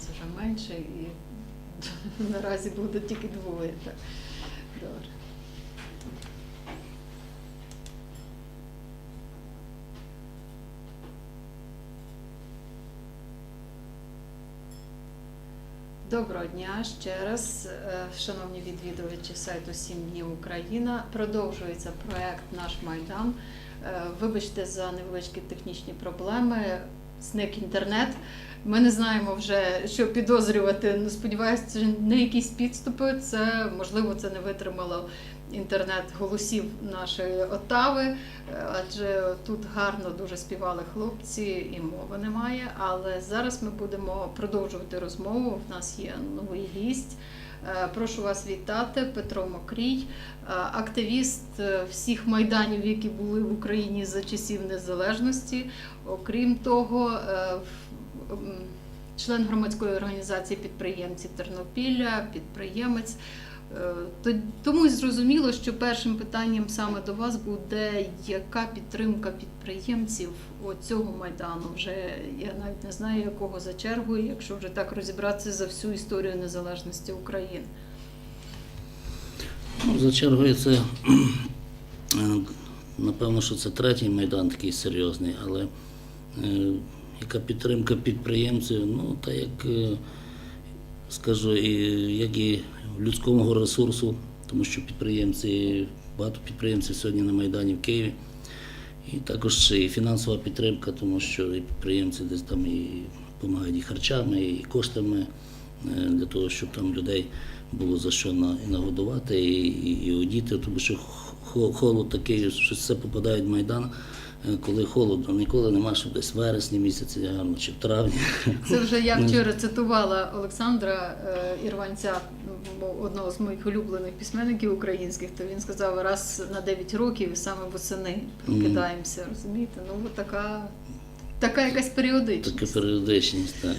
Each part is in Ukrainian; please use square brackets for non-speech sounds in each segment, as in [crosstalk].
нас вже менше і [laughs] наразі буде тільки двоє. Так. Добре. Доброго дня ще раз, е, шановні відвідувачі сайту «Сім днів Україна. Продовжується проект Наш Майдан. Е, Вибачте за невеличкі технічні проблеми. Зник інтернет. Ми не знаємо вже, що підозрювати. Ну, Сподіваюся, це не якісь підступи. Це можливо це не витримало інтернет голосів нашої Отави, е, адже тут гарно дуже співали хлопці і мови немає. Але зараз ми будемо продовжувати розмову. В нас є новий гість. Е, Прошу вас вітати, Петро Мокрій, е, активіст всіх майданів, які були в Україні за часів незалежності. Окрім того, в- член громадської організації підприємці Тернопілля, підприємець. Е, Тому зрозуміло, що першим питанням саме до вас буде яка підтримка підприємців цього майдану. Вже я навіть не знаю, якого за чергою, якщо вже так розібратися за всю історію незалежності України. Ну, за чергою це [clears throat] е, напевно, що це третій майдан такий серйозний, але е, яка підтримка підприємців, ну та як е, скажу, і як і людського ресурсу, тому що підприємці, багато підприємців сьогодні на Майдані в Києві. І також і фінансова підтримка, тому що і підприємці десь там і допомагають і харчами, і коштами е, для того, щоб там людей було за що нагодувати, і, і, і одіти, тому що хо- холод такий, що все попадає в Майдан, коли холодно, ніколи нема, щоб десь вересні місяці, гарно, чи в травні. Це вже я вчора цитувала Олександра е, Ірванця, одного з моїх улюблених письменників українських. То він сказав, раз на 9 років саме восени прокидаємося. Розумієте? Ну от така, така якась періодичність. Така періодичність. Так.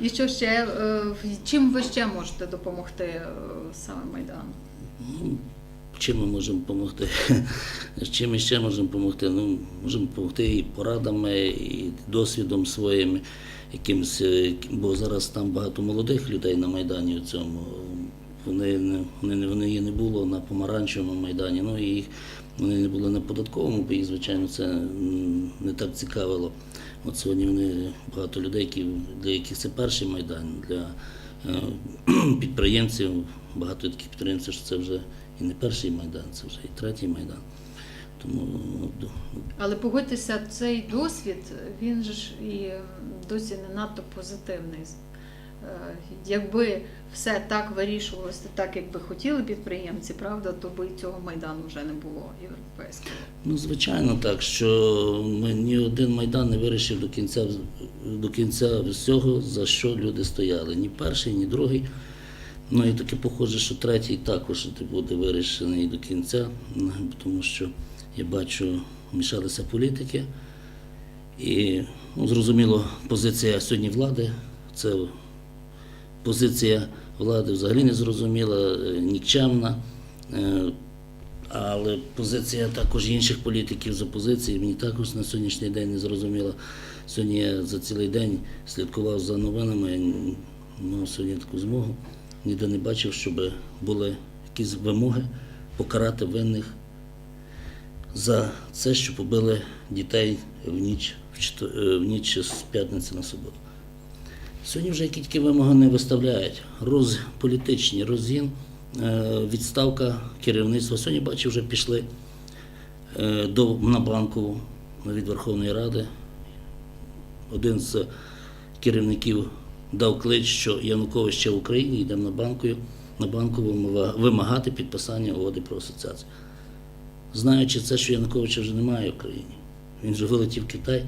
І що ще е, чим ви ще можете допомогти е, саме Майдану? Чим ми можемо допомогти? [laughs] Чим ми ще можемо допомогти? Ну, можемо допомогти і порадами, і досвідом своїм, якимось, е, бо зараз там багато молодих людей на Майдані у цьому. Вони вони, вони не було на помаранчевому майдані, ну і їх вони не були на податковому, бо їх, звичайно, це не так цікавило. От сьогодні вони багато людей, які, для яких це перший майдан, для е, [clears throat] підприємців, багато таких підприємців, що це вже і не перший майдан, це вже і третій майдан. Тому ну, Але погодьтеся, цей досвід він же ж і досі не надто позитивний. Е, Якби все так вирішувалося, так як би хотіли підприємці, правда, то би цього майдану вже не було європейського. Ну, звичайно, так, що ми, ні один майдан не вирішив до кінця, до кінця всього, за що люди стояли. Ні перший, ні другий. Ну і таке похоже, що третій також буде вирішений до кінця, ну, тому що я бачу, мішалися політики. І ну, зрозуміло, позиція сьогодні влади це позиція влади взагалі не зрозуміла, е, нікчемна. Е, але позиція також інших політиків з опозиції мені також на сьогоднішній день не зрозуміла. Сьогодні я за цілий день слідкував за новинами, мав сьогодні таку змогу. Ніде не бачив, щоб були якісь вимоги покарати винних за це, що побили дітей в ніч, в, е, ніч з п'ятниці на суботу. Сьогодні вже які тільки вимоги не виставляють. Роз, політичні розгін, е, відставка керівництва. Сьогодні бачу, вже пішли е, до, на банкову від Верховної Ради. Один з керівників дав клич, що Янукович ще в Україні, йдемо на банку, на банкову вимагати підписання угоди про асоціацію. Знаючи це, що Януковича вже немає в Україні. Він вже вилетів в Китай.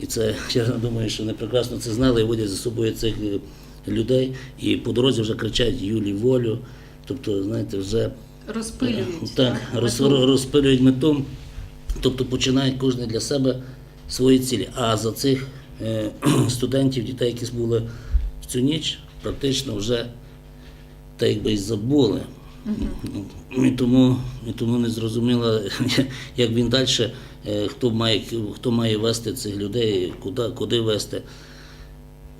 І це, [laughs] я думаю, що вони прекрасно це знали і водять за собою цих е, людей. І по дорозі вже кричать Юлі волю. Тобто, знаєте, вже Розпилюють [laughs] так, роз, розпилюють мету, тобто починають кожен для себе свої цілі. А за цих е, [clears throat] студентів, дітей, які були цю ніч, практично вже так якби й забули. Ну, І тому, і тому не зрозуміло, [laughs] як він далі, хто має, хто має вести цих людей, куди, куди вести.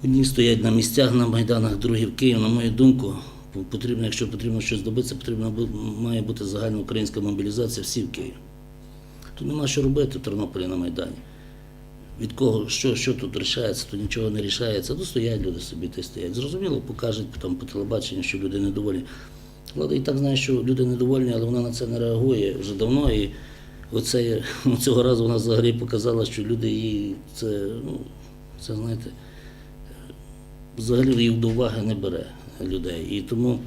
Одні стоять на місцях на майданах, другі в Києві. На мою думку, потрібно, якщо потрібно щось добитися, потрібно має бути загальноукраїнська мобілізація всі в Києві. Тут нема що робити в Тернополі на Майдані. Від кого, що, що тут рішається, то нічого не рішається. Ну, стоять люди собі та стоять. Зрозуміло, покажуть там по телебаченню, що люди недовольні. Влада і так знає, що люди недовольні, але вона на це не реагує вже давно. І оце, [laughs] цього разу вона взагалі показала, що люди її це, ну, це знаєте, взагалі її до уваги не бере людей. І тому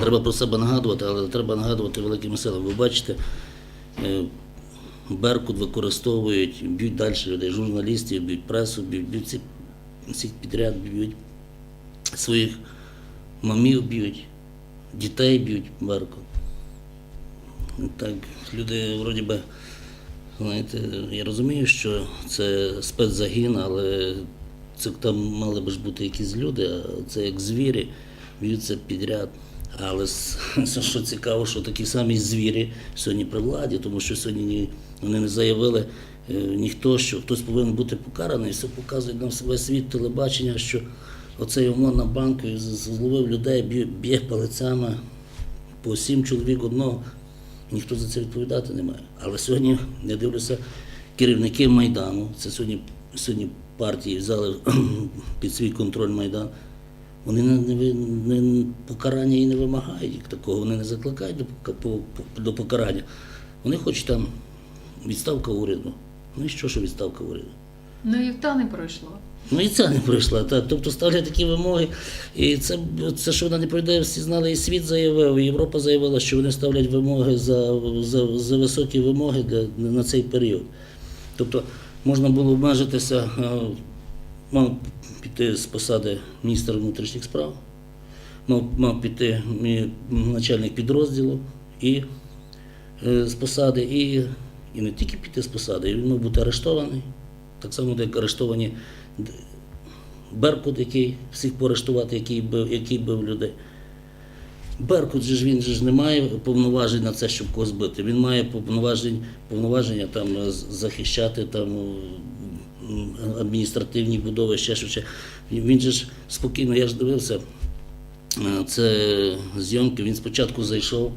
треба про себе нагадувати, але треба нагадувати великими силами. Ви бачите, е, Беркут використовують, б'ють далі людей, журналістів, б'ють пресу, б'ють, б'ють всіх, підряд, б'ють своїх мамів б'ють, дітей б'ють Беркут. Так, люди вроді би, знаєте, я розумію, що це спецзагін, але це там мали б бути якісь люди, а це як звірі, б'ються підряд. Але [laughs] що цікаво, що такі самі звірі сьогодні при владі, тому що сьогодні ні- вони не заявили е, ніхто, що хтось повинен бути покараний. Все показує нам весь світ телебачення, що оцей ОМОН на банку зловив людей, б'є, палицями по сім чоловік одного. Ніхто за це відповідати не має. Але сьогодні я дивлюся, керівники Майдану, це сьогодні, сьогодні партії взяли [clears throat] під свій контроль Майдан. Вони не, не, не, покарання і не вимагають такого, вони не закликають до, до покарання. Вони хочуть там відставка уряду. Ну і що, що відставка уряду? Ну і та не пройшло. Ну і це не пройшла. Так. Тобто ставлять такі вимоги. І це, це що вона не пройде, всі знали, і світ заявив, і Європа заявила, що вони ставлять вимоги за, за, за високі вимоги для, на цей період. Тобто можна було обмежитися, мав піти з посади міністра внутрішніх справ, мав, мав піти начальник підрозділу і е, з посади, і, і не тільки піти з посади, він мав бути арештований. Так само, як арештовані Беркут, який всіх поарештувати, який бив, який бив людей. Беркут же ж він же ж не має повноважень на це, щоб когось бити. Він має повноважень, повноваження там е, захищати там адміністративні будови, ще що. Він він же ж спокійно, я ж дивився, е, це зйомки, він спочатку зайшов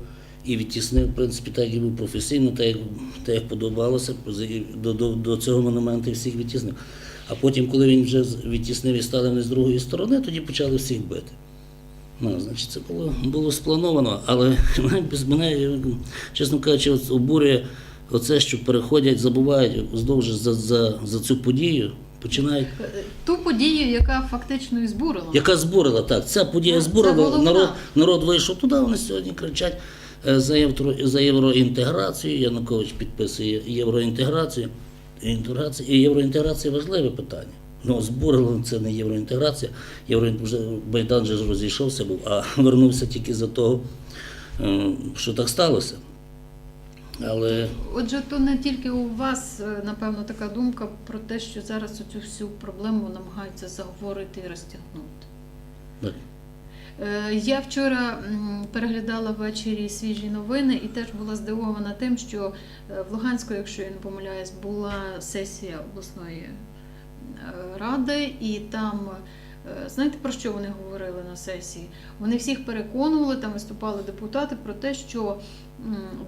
і відтіснив, в принципі, так і був професійно, так як, так як подобалося, до, до, до цього монументу всіх відтіснив. А потім, коли він вже відтіснив і стали вони з другої сторони, тоді почали всіх бити. Ну, значить, це було, було сплановано, але [laughs] без мене, чесно кажучи, обурює оце, що переходять, забувають вздовж за, за, за цю подію, починають Ту подію, яка фактично і збурила. яка збурила, так. Ця подія збурила, народ, народ вийшов туди, вони сьогодні кричать за, євро, за євроінтеграцію. Янукович підписує євроінтеграцію. Інтеграція, і євроінтеграція важливе питання. Ну, збурило це не євроінтеграція. Євро, вже Майдан же розійшовся був, а [laughs] вернувся тільки за того, е, що так сталося. Але Отже, то не тільки у вас, е, напевно, така думка про те, що зараз цю всю проблему намагаються заговорити і розтягнути. так, Е, Я вчора переглядала ввечері свіжі новини і теж була здивована тим, що е, в Луганську, якщо я не помиляюсь, була сесія обласної е, ради, і там. е, Знаєте, про що вони говорили на сесії? Вони всіх переконували, там виступали депутати про те, що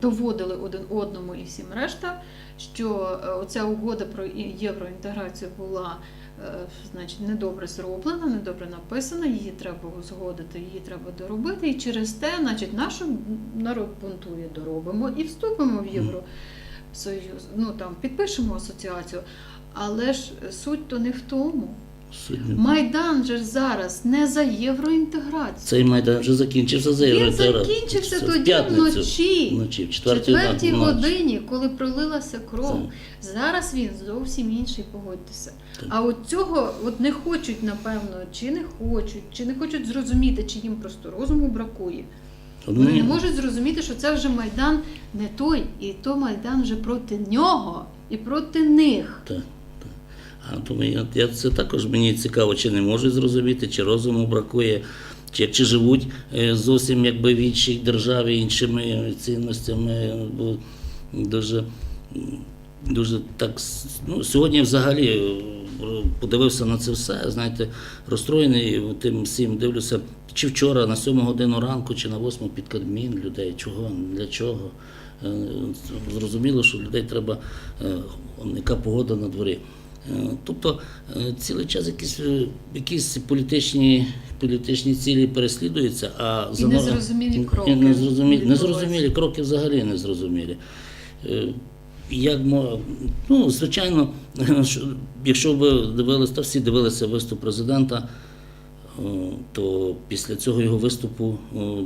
доводили один одному і всім решта, що е, оця угода про євроінтеграцію була е, значить, недобре зроблена, недобре написана, її треба узгодити, її треба доробити. І через те, значить, наш народ бунтує, доробимо і вступимо в Євросоюз. Ну там підпишемо асоціацію. Але ж суть то не в тому. Сьогодні Майдан же ж зараз не за євроінтеграцію. цей майдан вже закінчився за Він євроінтеграцію. закінчився Це в тоді п'ятницю. вночі. Вночі, в четвертій, четвертій ночі. годині, коли пролилася кров, зараз він зовсім інший, погодьтеся. Так. А от цього от не хочуть, напевно, чи не хочуть, чи не хочуть зрозуміти, чи їм просто розуму бракує. Вони не можуть зрозуміти, що це вже майдан не той, і то майдан вже проти нього і проти них. Так, тому я, це також мені цікаво, чи не можуть зрозуміти, чи розуму бракує, чи, чи живуть е, зовсім якби в іншій державі, іншими цінностями. Бо дуже, дуже так. Ну, сьогодні взагалі е, подивився на це все, знаєте, розстроєний тим всім, дивлюся, чи вчора на 7 годину ранку, чи на 8 під Кабмін людей. Чого? Для чого? Е, Зрозуміло, що людей треба, е, яка погода на дворі. Е, Тобто е, цілий час якісь, е, якісь політичні, політичні цілі переслідуються, а І незрозумілі кроки незрозумілі, незрозумілі кроки взагалі незрозумілі. Як ну, звичайно, [laughs] якщо ви дивилися, та всі дивилися виступ президента, то після цього його виступу,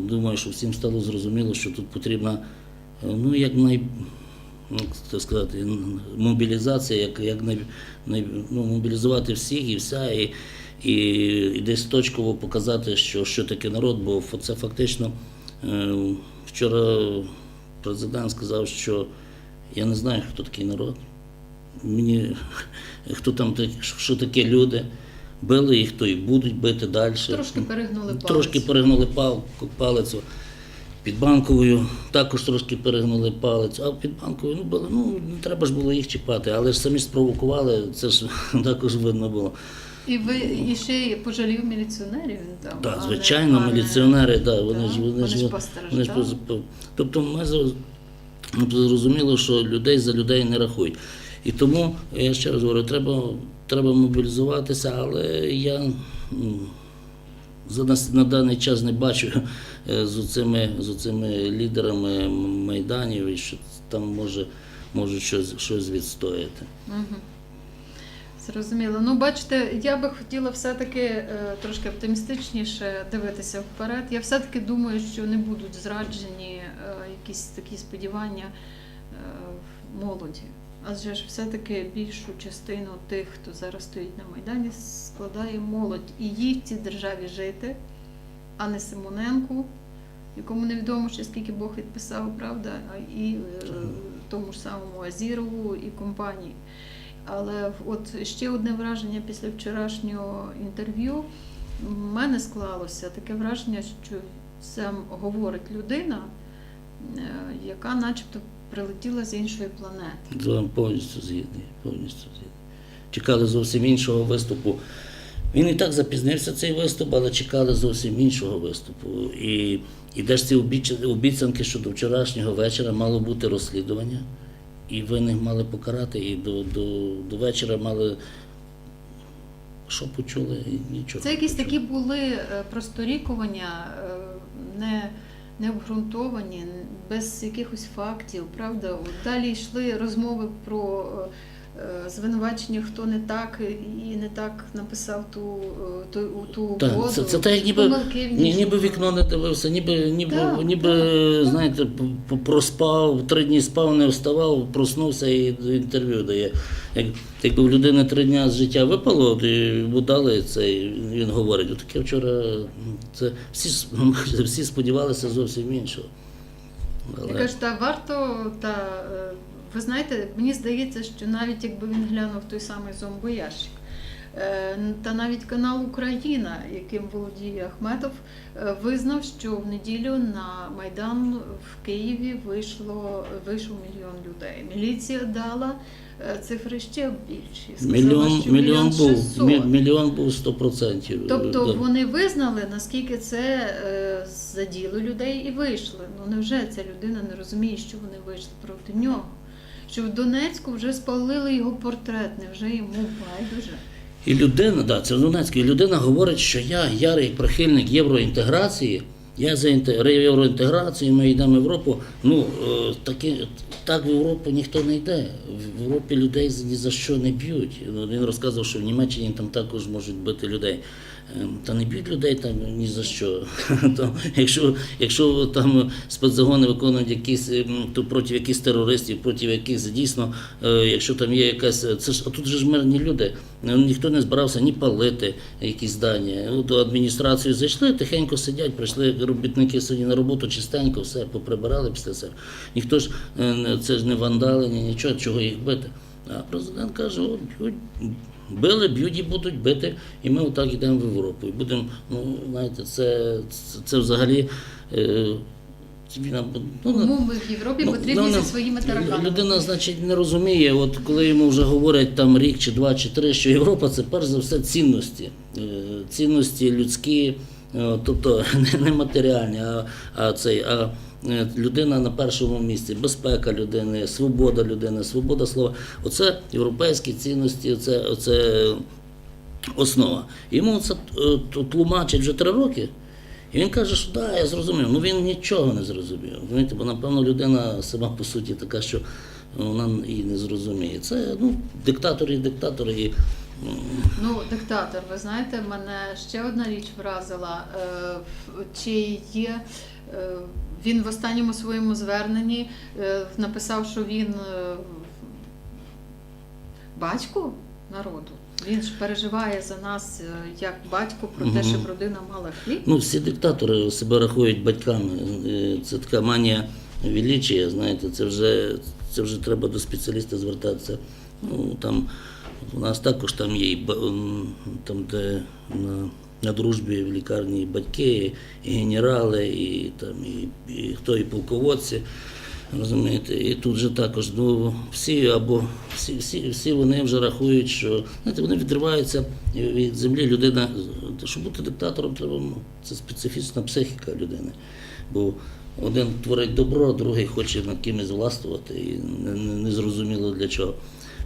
думаю, що всім стало зрозуміло, що тут потрібна ну, як най, ну, як сказати, мобілізація, як, як ну, мобілізувати всіх і вся, і, і, і десь точково показати, що, що таке народ, бо це фактично е, вчора президент сказав, що я не знаю, хто такий народ. Мені хто там що таке люди. Били їх, то і будуть бити далі. Трошки перегнули палець. Трошки перегнули пал, палець під банковою, також трошки перегнули палець, а під банковою ну, було, ну не треба ж було їх чіпати, але ж самі спровокували, це ж [laughs] також видно було. І ви і ще пожалів міліціонерів там. Так, а не- звичайно, а не- міліціонери, да, вони Так, ж вони вони ж вони ж Тобто ми ну, зрозуміло, що людей за людей не рахують. І тому я ще раз говорю, треба, треба мобілізуватися, але я за нас на даний час не бачу з цими з цими лідерами майданів, і що там може можуть щось, щось відстояти. Зрозуміло. Ну, бачите, я би хотіла все-таки е, трошки оптимістичніше дивитися вперед. Я все-таки думаю, що не будуть зраджені е, якісь такі сподівання е, молоді. Адже ж все-таки більшу частину тих, хто зараз стоїть на Майдані, складає молодь. І їй в цій державі жити, а не Симоненку, якому невідомо ще скільки Бог відписав, правда, і е, тому ж самому Азірову і компанії. Але от ще одне враження після вчорашнього інтерв'ю в мене склалося таке враження, що це говорить людина, е, яка начебто прилетіла з іншої планети. Повністю згідний, повністю згідний. Чекали зовсім іншого виступу. Він і так запізнився цей виступ, але чекали зовсім іншого виступу. І, і де ж ці обіцянки, що до вчорашнього вечора мало бути розслідування, і винних мали покарати, і до, до, до вечора мали. Що почули? І Нічого. Це якісь такі були е, просторікування, е, не, не обґрунтовані, без якихось фактів, правда? Далі йшли розмови про е, звинувачення, хто не так і не так написав ту, е, ту, ту Так, угоду. це, це так, ніби, помилки в ній ніби вікно не дивився, ніби, ніби, Так, ніби так, так. знаєте, п- проспав, три дні спав, не вставав, проснувся і інтерв'ю дає. Як, якби в людини три дні з життя випало, то йому дали це, і він говорить, отаке вчора, м, це всі, с- [laughs] всі сподівалися зовсім іншого. Я кажу, та варто, та е, ви знаєте, мені здається, що навіть якби він глянув той самий зомбоящик, е, та навіть канал Україна, яким володіє Ахметов, е, визнав, що в неділю на Майдан в Києві вийшло вийшов мільйон людей. Міліція дала е, цифри ще більші. Сказала, Мільйон, що мільйон 600. мі- мільйон був 100%. Тобто Да. вони визнали, наскільки це заділо людей і вийшли. Ну невже ця людина не розуміє, що вони вийшли проти нього? Що в Донецьку вже спалили його портрет, невже йому байдуже? І людина, да, це Донецький, і людина говорить, що я ярий прихильник євроінтеграції, я за інте- євроінтеграцію, ми йдемо в Європу. Ну, е, таки, так в Європу ніхто не йде. В Європі людей ні за що не б'ють. Ну, Він розказував, що в Німеччині там також можуть бити людей. Е, Та не б'ють людей там ні за що. [laughs] То, якщо, якщо там спецзагони виконують якісь ем, то проти якихось терористів, проти якихось дійсно, е, якщо там є якась, це ж а тут же ж мирні люди. Е, Ніхто не збирався ні палити якісь здання. До адміністрації зайшли, тихенько сидять, прийшли робітники сьогодні на роботу, чистенько, все поприбирали після себе. Ніхто ж е, це ж не вандали, ні нічого, чого їх бити. А президент каже, от б'ють, били, б'ють і будуть бити, і ми отак йдемо в Європу. І будемо, ну знаєте, це, це, це взагалі. Війна. Ну, Кому ми в Європі Ну, потрібні ну, зі ну, своїми тараканами? Людина, значить, не розуміє, от коли йому вже говорять там рік чи два чи три, що Європа це перш за все цінності. Е, Цінності людські, е, тобто [laughs] не- матеріальні, а, а цей. А е, Людина на першому місці, безпека людини, свобода людини, свобода слова. Оце європейські цінності, оце, оце основа. Йому це тлумачить вже три роки. І він каже, що так, я зрозумів. Ну він нічого не зрозумів. Розумієте? Бо напевно людина сама по суті така, що вона і не зрозуміє. Це ну, диктатори і диктатори. І, Ну, диктатор, ви знаєте, мене ще одна річ вразила. Е, Чи є е, він в останньому своєму зверненні е, написав, що він батько народу. Він ж переживає за нас е, як батько про те, щоб родина мала хліб. Ну, всі диктатори себе рахують батьками. Е, Це така манія величия, знаєте, це вже, це вже треба до спеціаліста звертатися. Ну, там, у нас також там є, там, де на, на дружбі в лікарні і батьки, і генерали, і, там, і, і хто і полководці. Розумієте, і тут же також ну, всі або всі, всі, всі вони вже рахують, що знаєте, вони відриваються від землі. Людина, щоб бути диктатором, треба ну, це специфічна психіка людини. Бо один творить добро, другий хоче над кимось властвувати і не, не, не для чого.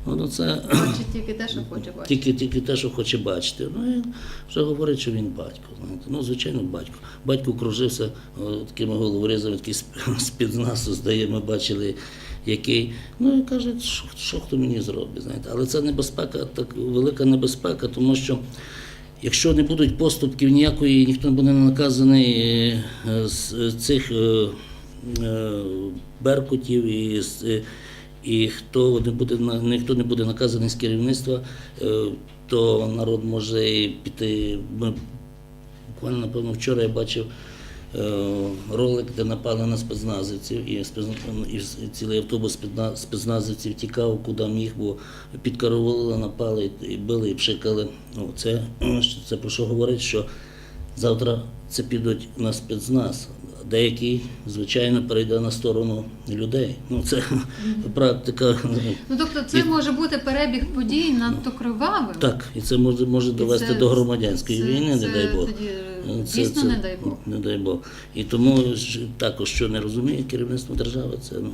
Ну, це Бачить тільки те, що хоче бачити. тільки, тільки те, що хоче бачити. Ну, і вже говорить, що він батько. Знаєте. Ну, звичайно, батько. Батько кружився о, такими головорізами, такий сп- [laughs] спецназу, здає, ми бачили, який. Ну і каже, що, що хто мені зробить. Знаєте. Але це небезпека, так велика небезпека, тому що. Якщо не будуть поступків ніякої, ніхто не буде наказаний е, з цих е, е, беркутів і, з- е, і хто не буде ніхто не буде наказаний з керівництва, е, то народ може піти. Ми буквально, напевно, вчора я бачив е, ролик, де напали на спецназівців, і, цілий автобус спецна- спецназівців тікав, куди міг, бо підкаровували, напали і били, і пшикали. Ну, це, [clears throat] це про що говорить, що завтра це підуть на спецназ. Деякий, звичайно, перейде на сторону людей. Ну, це практика. Ну тобто, це І- може бути перебіг подій надто кривавим. Так, і це може, може довести це- до громадянської це- війни, це не дай Бог. Тоді, Е, Це- дійсно, це- не дай Бог. Не дай Бог. І тому також, що не розуміє керівництво держави, це ну,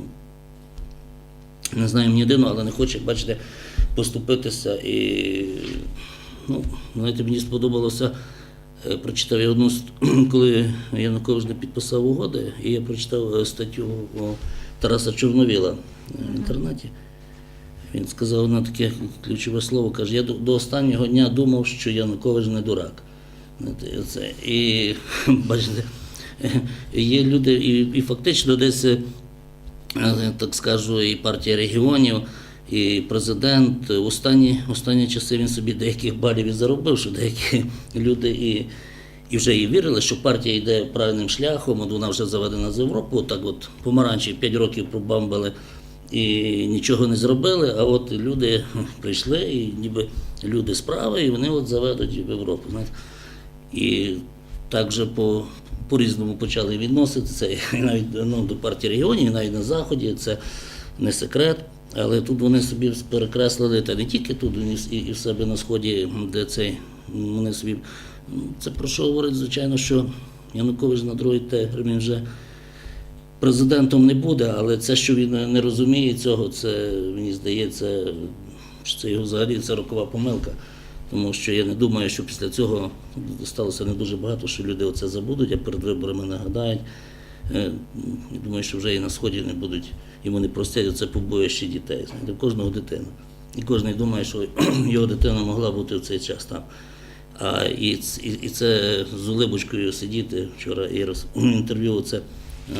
не знаю ні єдиного, але не хоче, бачите, поступитися. І ну, знаєте, мені сподобалося. Е, Прочитав я одну, [clears throat] коли Янукович не підписав угоди, і я прочитав е, статтю Тараса Чорновіла е, в інтернеті. Він сказав на таке ключове слово, каже, я до, останнього дня думав, що Янукович не дурак. І [laughs] бачите, [laughs] є люди, і, і фактично десь, так скажу, і партія регіонів, і президент. В останні, останні часи він собі деяких балів і заробив, що деякі [laughs] люди і, і вже і вірили, що партія йде правильним шляхом, от вона вже заведена з Європи, так от помаранчі 5 років пробамбили і нічого не зробили, а от люди [laughs] прийшли, і ніби люди справи, і вони от заведуть в Європу. Знаєте. І так же по, по-різному почали відноситися, [laughs] і навіть ну, до партії регіонів, і навіть на Заході, це не секрет. Але тут вони собі перекреслили, та не тільки тут, і, і в себе на сході, де цей вони собі. Це про що говорить, звичайно, що Янукович на другий термін вже президентом не буде, але це, що він не розуміє цього, це мені здається, що це його взагалі це рокова помилка. Тому що я не думаю, що після цього сталося не дуже багато, що люди оце забудуть, а перед виборами нагадають. Е, Я думаю, що вже і на сході не будуть, йому вони простять оце побоїще дітей. Знаєте, кожного дитина. І кожен думає, що [clears throat] його дитина могла бути в цей час там. А і, і, і це з улибочкою сидіти вчора і роз, [clears throat] інтерв'ю це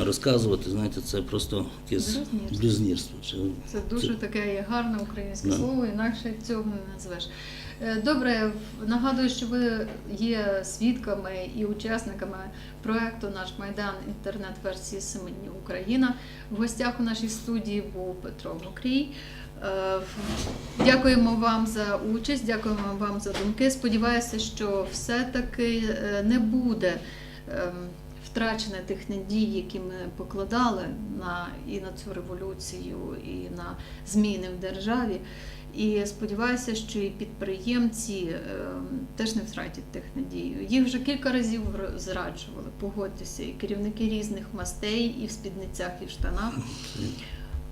розказувати, знаєте, це просто якесь Блюзнірство. блюзнірство. Чи- Це дуже таке є гарне українське Да. слово, інакше цього не назвеш. Е, Добре, в- нагадую, що ви є свідками і учасниками проекту Наш Майдан інтернет-версії Семені Україна. В гостях у нашій студії був Петро Мокрій. Е, Дякуємо вам за участь, дякуємо вам за думки. Сподіваюся, що все-таки е, не буде ем, втрачене тих надій, які ми покладали на і на цю революцію, і на зміни в державі. І сподіваюся, що і підприємці е, теж не втратять тих надій. Їх вже кілька разів зраджували, погодьтеся, і керівники різних мастей, і в спідницях, і в штанах.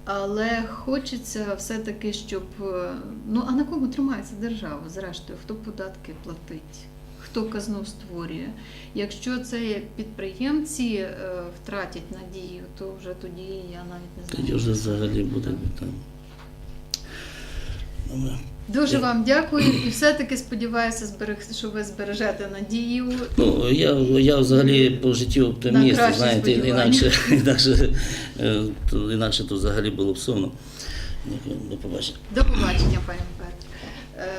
Але хочеться все-таки, щоб е, ну а на кому тримається держава, зрештою, хто податки платить, хто казну створює. Якщо це підприємці е, втратять надію, то вже тоді я навіть не знаю. Тоді вже взагалі буде там. Дуже вам дякую і все-таки сподіваюся, що ви збережете надію. Ну, я, я взагалі по життю оптиміст, знаєте, інакше, [laughs] інакше, е, то, інакше то взагалі було б сумно. До побачення. До побачення, пані Михайло.